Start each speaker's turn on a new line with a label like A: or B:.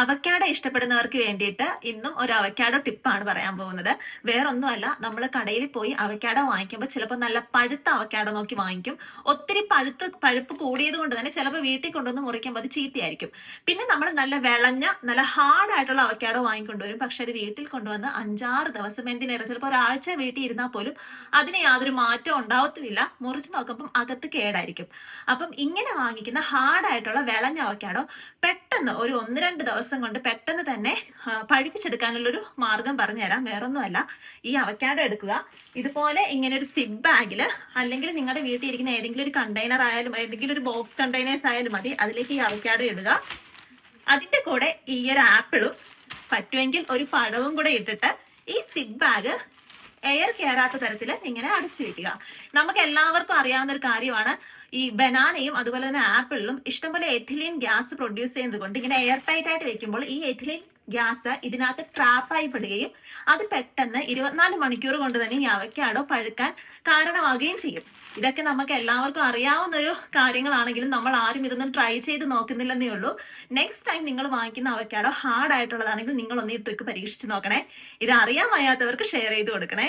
A: Avocado ഇഷ്ടപ്പെടുന്നവർക്ക് വേണ്ടിയിട്ട് ഇന്നും ഒരു അവക്കാഡോ ടിപ്പാണ് പറയാൻ പോകുന്നത്. വേറൊന്നുമല്ല നമ്മൾ കടയിൽ പോയി അവക്കാഡോ വാങ്ങിക്കുമ്പോൾ ചിലപ്പോൾ നല്ല പഴുത്ത അവക്കാഡോ നോക്കി വാങ്ങിക്കും. ഒത്തിരി പഴുത്ത് പഴുപ്പ് കൂടിയത് കൊണ്ട് തന്നെ ചിലപ്പോൾ വീട്ടിൽ കൊണ്ടുവന്ന് മുറിക്കുമ്പോൾ അത് ചീത്തയായിരിക്കും. പിന്നെ നമ്മൾ നല്ല വിളഞ്ഞ നല്ല ഹാർഡ് ആയിട്ടുള്ള അവക്കാഡോ വാങ്ങിക്കൊണ്ടുവരും പക്ഷെ അത് വീട്ടിൽ കൊണ്ടുവന്ന് അഞ്ചാറ് ദിവസം എന്തിനേറെ ചിലപ്പോൾ ഒരാഴ്ച വീട്ടിൽ ഇരുന്നാൽ പോലും അതിന് യാതൊരു മാറ്റവും ഉണ്ടാവത്തുമില്ല മുറിച്ച് നോക്കുമ്പം അകത്ത് കേടായിരിക്കും. അപ്പം ഇങ്ങനെ വാങ്ങിക്കുന്ന ഹാർഡ് ആയിട്ടുള്ള വിളഞ്ഞ അവക്കാഡോ പെട്ടെന്ന് ഒരു ഒന്ന് രണ്ട് ദിവസം കൊണ്ട് പെട്ടെന്ന് തന്നെ പഴുപ്പിച്ചെടുക്കാനുള്ളൊരു മാർഗം പറഞ്ഞുതരാം. വേറൊന്നുമല്ല ഈ അവക്കാഡോ എടുക്കുക. ഇതുപോലെ ഇങ്ങനെ ഒരു സിബ് ബാഗിൽ അല്ലെങ്കിൽ നിങ്ങളുടെ വീട്ടിൽ ഇരിക്കുന്ന ഏതെങ്കിലും ഒരു കണ്ടെയ്നർ ആയാലും ഏതെങ്കിലും ഒരു ബോക്സ് കണ്ടെയ്നേഴ്സ് ആയാലും മതി. അതിലേക്ക് ഈ അവക്കാഡോ ഇടുക. അതിന്റെ കൂടെ ഈ ഒരു ആപ്പിളും പറ്റുമെങ്കിൽ ഒരു പഴവും കൂടെ ഇട്ടിട്ട് ഈ സിബ് ബാഗ് എയർ കയറാത്ത തരത്തിൽ ഇങ്ങനെ അടച്ചു വെക്കുക. നമുക്ക് എല്ലാവർക്കും അറിയാവുന്ന ഒരു കാര്യമാണ് ഈ ബനാനയും അതുപോലെ തന്നെ ആപ്പിളിലും ഇഷ്ടംപോലെ എഥിലീൻ ഗ്യാസ് പ്രൊഡ്യൂസ് ചെയ്യുന്നത് കൊണ്ട് ഇങ്ങനെ എയർ ടൈറ്റ് ആയിട്ട് വെക്കുമ്പോൾ ഈ എഥിലീൻ ഗ്യാസ് ഇതിനകത്ത് ട്രാപ്പായി പെടുകയും അത് പെട്ടെന്ന് ഇരുപത്തിനാല് മണിക്കൂർ കൊണ്ട് തന്നെ ഈ അവക്കാടോ പഴുക്കാൻ കാരണമാവുകയും ചെയ്യും. ഇതൊക്കെ നമുക്ക് എല്ലാവർക്കും അറിയാവുന്ന ഒരു കാര്യങ്ങളാണെങ്കിലും നമ്മൾ ആരും ഇതൊന്നും ട്രൈ ചെയ്ത് നോക്കുന്നില്ലെന്നേ ഉള്ളൂ. നെക്സ്റ്റ് ടൈം നിങ്ങൾ വാങ്ങിക്കുന്ന അവക്കാടോ ഹാർഡ് ആയിട്ടുള്ളതാണെങ്കിൽ നിങ്ങൾ ഈ ട്രിക്ക് പരീക്ഷിച്ച് നോക്കണേ. ഇത് അറിയാൻ വയ്യാത്തവർക്ക് ഷെയർ ചെയ്ത് കൊടുക്കണേ.